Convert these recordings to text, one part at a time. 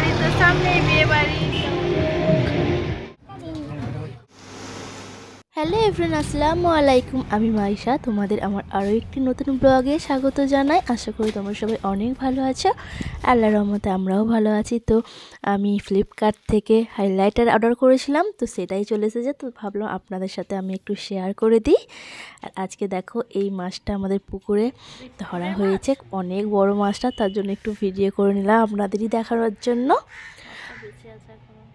বাড়ি তো সামনেই বিয়ে বাড়ি। হ্যালো এভরিন আসসালামু আলাইকুম। আমি মাইশা, তোমাদের আমার আরও একটি নতুন ব্লগে স্বাগত জানাই। আশা করি তোমরা সবাই অনেক ভালো আছো। আল্লাহর রহমতে আমরাও ভালো আছি। তো আমি ফ্লিপকার্ট থেকে হাইলাইটার অর্ডার করেছিলাম, তো সেটাই চলে এসেছে। তো ভাবলাম আপনাদের সাথে আমি একটু শেয়ার করে দিই। আর আজকে দেখো, এই মাছটা আমাদের পুকুরে ধরা হয়েছে। অনেক বড় মাছটা, তার জন্য একটু ভিডিও করে নিলাম আপনাদেরই দেখানোর জন্য।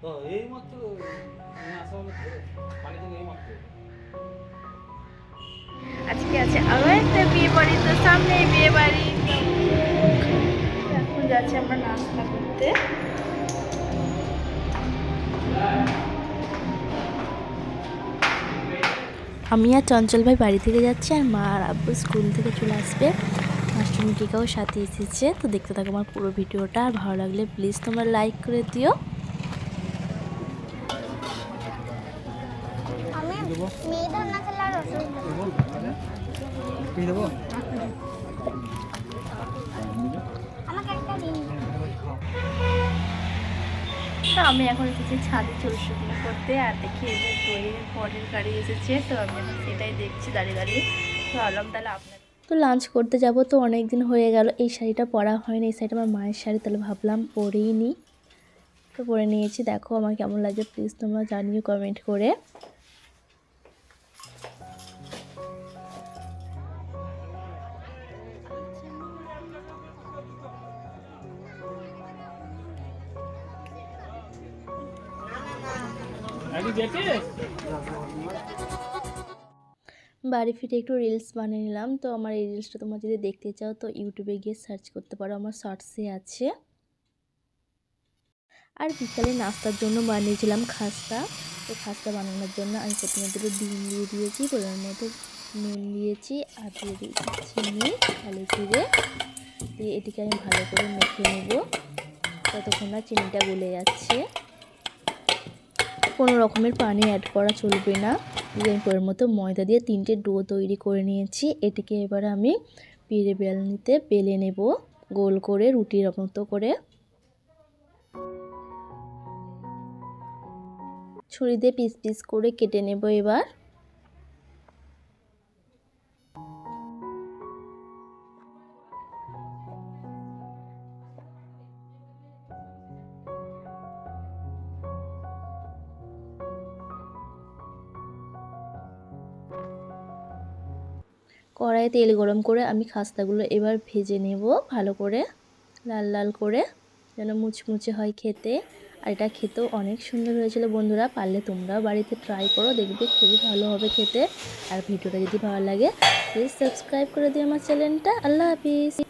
তো এই মাত্র। আজকে আছে। আরও একটা বিয়ে বাড়ি, তো সামনেই বিয়ে বাড়ি। এখন যাচ্ছি আমরা নাস্তা করতে। আমি আর চঞ্চল ভাই বাড়ি থেকে যাচ্ছি আর মা আর আব্বু স্কুল থেকে চলে আসবে। মাস্টারমিটিকাও সাথে এসেছে। তো দেখতে থাকো আমার পুরো ভিডিওটা। আর ভালো লাগলে প্লিজ তোমরা লাইক করে দিও। আমি কি দেবো? তো আমি এখন এসেছি ছাদে চুল শুটিং করতে আর দেখি এই যে দইয়ের পরের গাড়ি এসেছে তো আমি এখন সেটাই দেখছি দাঁড়িয়ে দাঁড়িয়ে। তো ভাবলাম তাহলে আপনার তো লাঞ্চ করতে যাব তো অনেক দিন হয়ে গেল। এই শাড়িটা পরা হয়নি এই শাড়িটা আমার মায়ের শাড়ি তাহলে ভাবলাম পরেই নিই তো পরে নিয়েছি। দেখো আমার কেমন লাগছে প্লিজ তোমরা জানিও কমেন্ট করে। বাড়ি ফিরে একটু রিলস বানিয়ে নিলাম। তো আমার এই রিলসটা তোমরা যদি দেখতে চাও, তো ইউটিউবে গিয়ে সার্চ করতে পারো। আমার শর্টসে আছে। আর বিকালে নাস্তার জন্য বানিয়েছিলাম খাস্তা। তো খাস্তা বানানোর জন্য আমি প্রথমে দুটো ডিম দিয়ে দিয়েছি, পরিমাণ মতো নুন দিয়েছি, আর দিয়ে দিয়েছি চিনি ভালো করে দিয়ে এটিকে আমি ভালো করে মেখে নেব। ততক্ষণ না চিনিটা গলে যাচ্ছে। কোনো রকমের পানি অ্যাড করা চলবে না। পরের মতো ময়দা দিয়ে তিনটে ডো তৈরি করে নিয়েছি। এটিকে এবার আমি পিড়ে বেলনিতে বেলে নেব। গোল করে রুটির মতো করে। ছুরি দিয়ে পিস পিস করে কেটে নেব এবার। কড়াইয়ে তেল গরম করে আমি খাস্তাগুলো এবার ভেজে নেব ভালো করে, লাল লাল করে, যেন মুচমুচে হয় খেতে। আর এটা খেতেও অনেক সুন্দর হয়েছিল বন্ধুরা, পারলে তোমরাও বাড়িতে ট্রাই করো, দেখবে খুবই ভালো হবে খেতে। আর ভিডিওটা যদি ভালো লাগে প্লিজ সাবস্ক্রাইব করে দিও আমার চ্যানেলটা। আল্লাহ হাফিজ।